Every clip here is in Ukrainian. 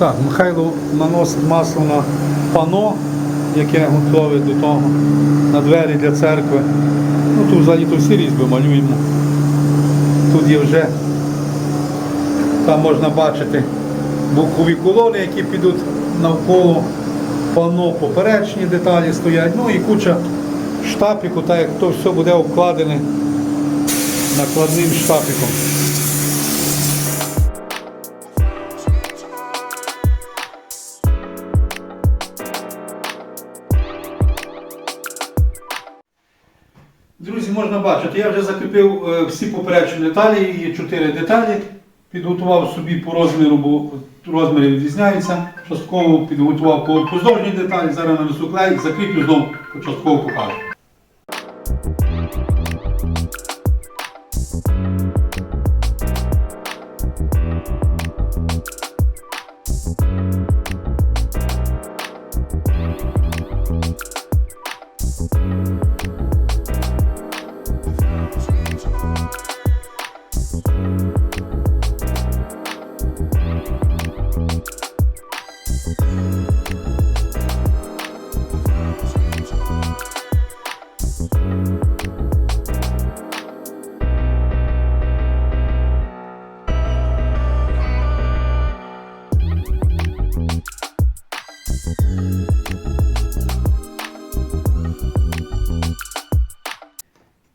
Так, Михайло наносить масло на пано, яке готове до того, на двері для церкви. Ну тут взагалі то всі різьби малюємо. Тут є вже, там можна бачити бокові колони, які підуть навколо пано, поперечні деталі стоять, ну і куча штапіку, так як то все буде обкладене накладним штапіком. Можна бачити, я вже закріпив е, всі попередні деталі, є чотири деталі. Підготував собі по розміру, бо розміри відрізняються. Частково підготував по поздовжній деталі, зараз нанесу клей, закріплю знову частково покажу.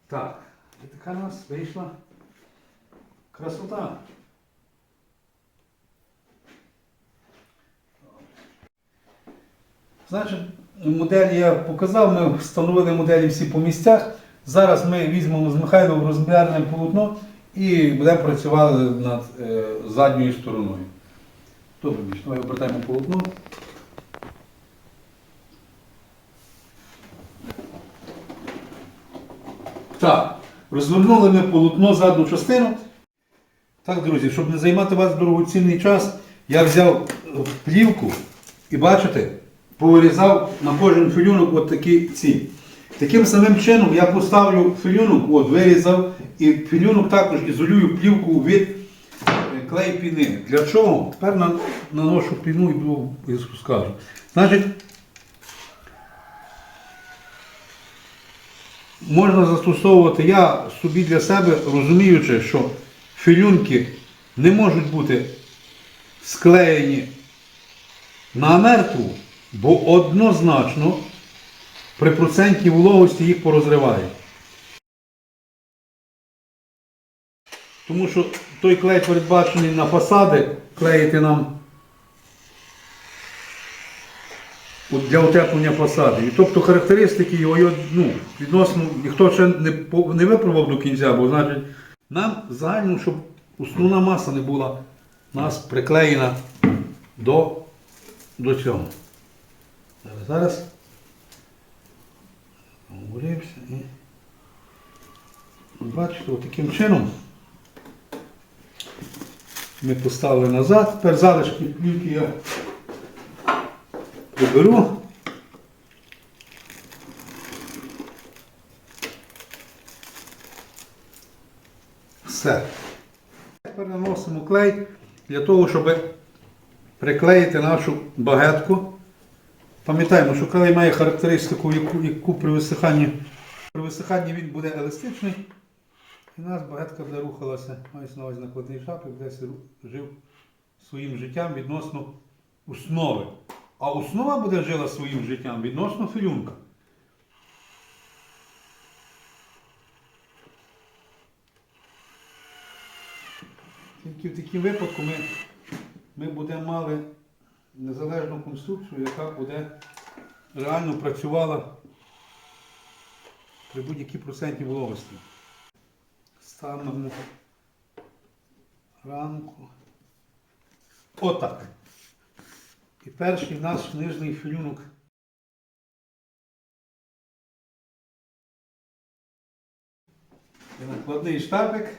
Так, і така у нас вийшла красота. Значить, моделі я показав, ми встановили моделі всі по місцях. Зараз ми візьмемо з Михайлом розмірне полотно і будемо працювати над е, задньою стороною. Добре, давай обертаємо полотно. Так, розвернули ми полотно задну частину. Так, друзі, щоб не займати вас дорогоцінний час, я взяв е, плівку і бачите, повирізав на кожен філюнок от такі ці. Таким самим чином я поставлю філюнок, от вирізав, і філюнок також ізолюю плівку від е, клей піни. Для чого? Тепер наношу піну і скажу. Значить, можна застосовувати я собі для себе, розуміючи, що філюнки не можуть бути склеєні на мертву, бо однозначно при процентній вологості їх порозриває. Тому що той клей передбачений на фасади, клеїти нам от для утеплення фасадів. І тобто характеристики його ну, відносно ніхто ще не, не випробував до кінця, бо значить нам загально, щоб основна маса не була нас приклеєна до, до цього. Зараз, зараз. Говорився і. Бачите, таким чином ми поставили назад. Тепер залишки плівки я приберу. Все. Тепер наносимо клей для того, щоб приклеїти нашу багетку. Пам'ятаємо, що клей має характеристику, яку, яку при висиханні, при висиханні він буде еластичний. І у нас багетка буде рухалася, мається на увазі накладний шапик, десь жив своїм життям відносно основи. А основа буде жила своїм життям відносно філюнка. Тільки в такому випадку ми, ми будемо мали незалежну конструкцію, яка буде реально працювала при будь-якій процентній вологості. Ставимо рамку. Отак. І перший наш нижній філюнок. І накладний штапик.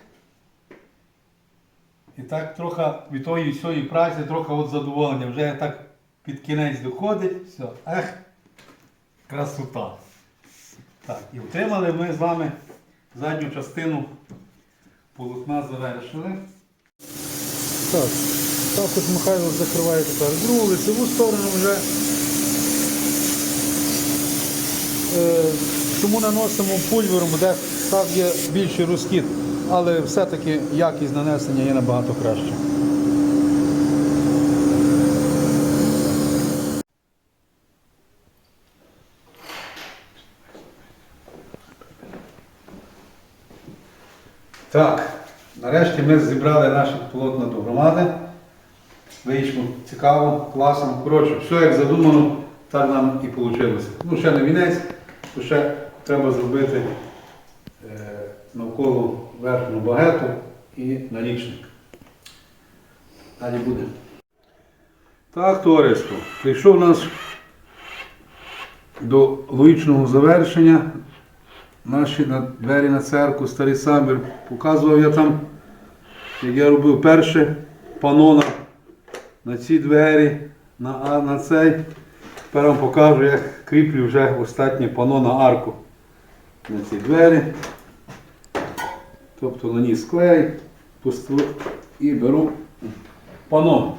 І так трохи від тої всієї праці, трохи от задоволення. Вже так під кінець доходить. Все. Ех, красота. Так, і отримали ми з вами задню частину полотна завершили. Так, так от Михайло закриває тепер другу лицеву сторону вже. Е, чому наносимо пульвером, де так є більший розхід, але все-таки якість нанесення є набагато краще. Так, нарешті ми зібрали наші полотна до громади. Вийшло цікаво, класно. Коротше, все як задумано, так нам і вийшло. Ну, ще не вінець, то ще треба зробити е, навколо верхнього багету і налічник. Далі буде. Так, товариство, прийшов наш до логічного завершення. Наші на двері на церкву, старий самір. Показував я там, як я робив перше панона на ці двері, на, на цей. Тепер вам покажу, як кріплю вже останнє пано на арку на ці двері. Тобто наніс клей пусту, і беру пано.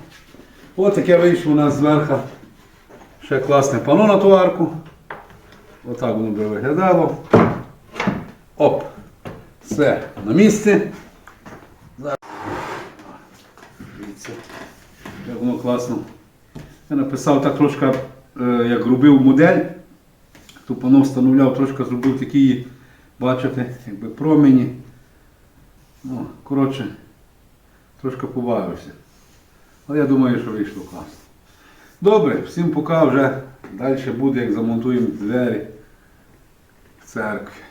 Ось таке вийшло у нас зверху. Ще класне пано на ту арку. Отак воно би виглядало. Оп! Все на місці. Дивіться, як воно класно. Я написав так трошки, е, як робив модель, то пано встановляв, трошки зробив такі, бачите, якби промені. Ну, коротше, трошки побавився. Але я думаю, що вийшло класно. Добре, всім пока вже далі буде, як замонтуємо двері в церкві.